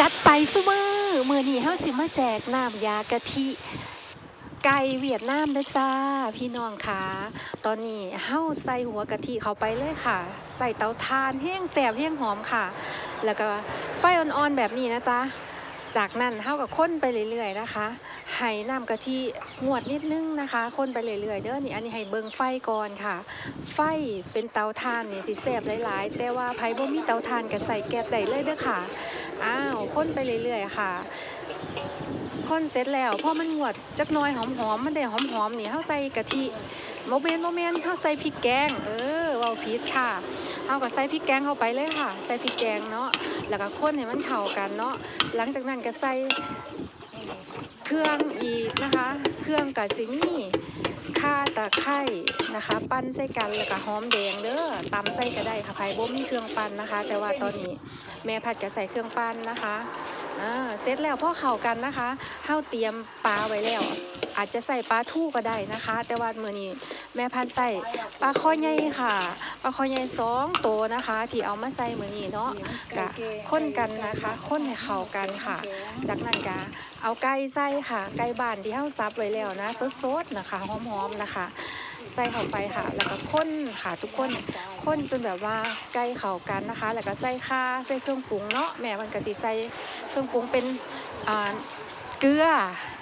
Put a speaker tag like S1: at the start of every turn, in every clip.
S1: จัดไปซุมือมือนี้เฮาสิมาแจกน้ำยากะทิ ไก่เวียดนามเด้อจ้า พี่น้องค่ะตอนนี้เฮาใส่หัวกะทิเข้าไปเลยค่ะ ใส่เตาถ่านแห้งแสบแห้งหอมค่ะ แล้วก็ไฟอ่อนๆแบบนี้นะจ๊ะจากนั้นเฮากับค้นไปเรื่อยๆนะคะให้น้ำกะทิงวดนิดนึงนะคะค้นไปเรื่อยๆเด้อนี่อันนี้ให้เบิงไฟก่อนค่ะ ไฟเป็นเตาถ่านนี่สิแสบหลายๆ แต่ว่าไผบ่มีเตาถ่านก็ใส่แก๊สได้เลยเด้อค่ะ อ้าวค้นไปเรื่อยๆค่ะคนเสร็จแล้วพอมันงวดจักน้อยหอมๆมันได้หอมๆนี่เฮาใส่กะทิโมเมนต์โมเมนต์เฮาใส่พริกแกง เออเว้าผิดค่ะเฮาก็ใส่พริกแกงเข้าไปเลยค่ะ ใส่พริกแกงเนาะแล้วก็คนให้มันเข้ากันเนาะหลังจากนั้นก็ใส่เครื่องอีกนะคะ เครื่องกะสิมี่ ข่าตะไคร่นะคะ ปั้นใส่กันแล้วก็หอมแดงเด้อตำใส่ก็ได้ค่ะพายบ่มีเครื่องปั้นนะคะ แต่ว่าตอนนี้แม่ผัดก็ใส่เครื่องปั้นนะคะเสร็จแล้วพอเข้ากันนะคะเฮาเตรียมปลาไว้แล้ว อาจจะใส่ปลาทู่ก็ได้นะคะ แต่ว่ามื้อนี้แม่พันใส่ปลาคอใหญ่ค่ะปลาคอใหญ่สองตัวนะคะ ที่เอามาใส่มื้อนี้เนาะกะค้นกันนะคะค้นให้เข้ากันค่ะ จากนั้นก็เอาไก่ใส่ค่ะ ไก่บ้านที่เฮาซับไว้แล้วนะสดๆนะคะหอมๆนะคะใส่เข้าไปค่ะ แล้วก็ค้นค่ะทุกคนค้นจนแบบว่าไก่เข้ากันนะคะ แล้วก็ใส่ข่าใส่เครื่องปรุงเนาะแม่มันก็สิใส่เครื่องปรุงเป็นเกลือ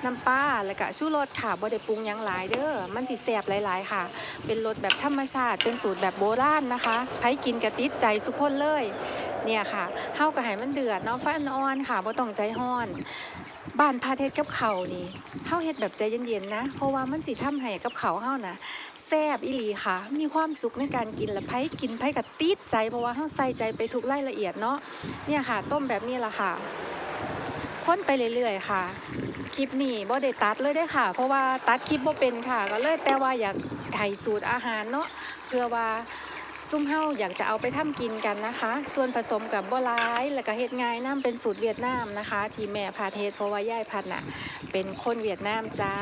S1: น้ำปลาแล้วก็ชูรสค่ะบ่ได้ปรุงยังหลายเด้อมันสิแซ่บหลาย ๆ ค่ะ เป็นรสแบบธรรมชาติ เป็นสูตรแบบโบราณนะคะไผกินกะติดใจสุกคนเลย เนี่ยค่ะเฮาก็ให้มันเดือดเนาะไฟอ่อนค่ะบ่ต้องใจร้อนบ้านพาเทศกับเขานี่เฮาเฮ็ดแบบใจเย็นๆนะ เพราะว่ามันสิทำให้กับเขาเฮานะแซ่บอีหลีค่ะ มีความสุขในการกินและไผกินไผก็ติดใจเพราะว่าเฮาใส่ใจไปทุกรายละเอียดเนาะเนี่ยค่ะ ต้มแบบนี้ล่ะค่ะ ค้นไปเรื่อยๆ ค่ะ คลิปนี้บ่ได้ตัดเลยได้ค่ะ เพราะว่าตัดคลิปบ่เป็นค่ะ ก็เลยแต่ว่าอยากให้สูตรอาหารเนาะเพื่อว่าซุ่มเฮาอยากจะเอาไปทำกินกันนะคะ ส่วนผสมกับบัวลายแล้วก็เฮ็ดง่ายน้ำเป็นสูตรเวียดนามนะคะ ที่แม่พาเทศเพราะว่าย่ายพันน่ะ เป็นคนเวียดนามจ้า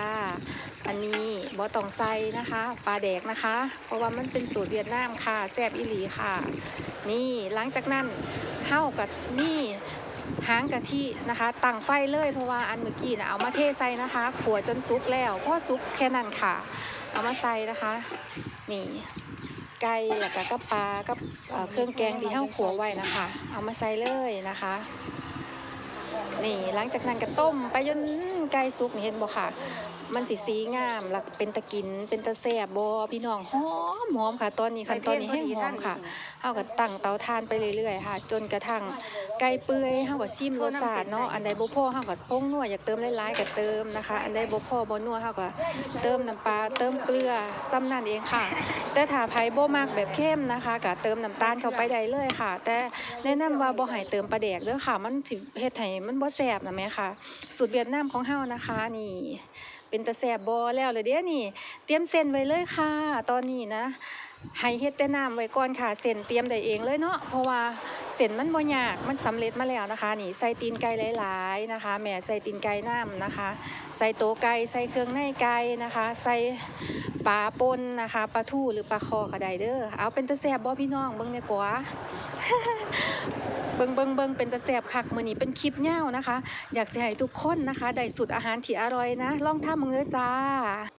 S1: อันนี้บ่ต้องใส่นะคะปลาแดกนะคะ เพราะว่ามันเป็นสูตรเวียดนามค่ะแซ่บอีหลีค่ะ นี่หลังจากนั้นเฮากับมี หางกะทินะคะตั้งไฟเลยเพราะว่าอันเมื่อกี้นะเอามาเทใส่นะคะขัวจนสุกแล้วพอสุกแค่นั้นค่ะ เอามาใส่นะคะนี่ไก่แล้วก็กับปลากับเครื่องแกงที่เ้าขัวไว้นะคะ เอามาใส่เลยนะคะนี่หลังจากนั้นก็ต้มไปจนไก่สุกเห็นบ่ค่ะ มันสิสีงามแล้วก็เป็นตะกินเป็นตะแซ่บบ่พี่น้องหอมหอมค่ะตอนนี้ขั้นตอนนี้ให้หอมค่ะเฮาก็ตั้งเตาถ่านไปเรื่อยๆค่ะ จนกระทั่งไก่เปื่อยเฮาก็ชิมรสชาติเนาะอันใดบ่พอเฮาก็ปรุงนัวอยากเติมหลายๆก็เติมนะคะ อันใดบ่พอบ่นัวเฮาก็เติมน้ำปลาเติมเกลือซ้ำนั่นเองค่ะ แต่ถ้าไผบ่มักแบบเข้มนะคะก็เติมน้ำตาลเข้าไปได้เลยค่ะ แต่แนะนำว่าบ่ให้เติมปลาแดกเด้อค่ะ มันสิเฮ็ดให้มันบ่แซ่บนะแม่ค่ะ สูตรเวียดนามของเฮานะคะนี่ เป็นตะแสบบอแล้วเลยเดี๋ยวนี่ เตรียมเส้นไว้เลยค่ะ ตอนนี้นะให้เฮ็ดแต่น้ำไว้ก่อนค่ะ เส้นเตรียมได้เองเลยเนาะเพราะว่าเส้นมันบ่ยากมันสำเร็จมาแล้วนะคะ นี่ใส่ตีนไก่หลายๆนะคะแม่ใส่ตีนไก่น้ำนะคะ ใส่โตไก่ใส่เครื่องในไก่นะคะ ใส่ปลาปนนะคะปลาทูหรือปลาคอก็ได้เด้อเอาเป็นตะแสบบ่พี่น้องเบิ่งแหน่กว่า เบิงเบิงเบิงเป็นตะแสบคักมือนี้เป็นคลิปเง่านะคะ อยากเสิให้ทุกคนนะคะ ได้สูตรอาหารที่อร่อยนะ ลองทำมือจ้า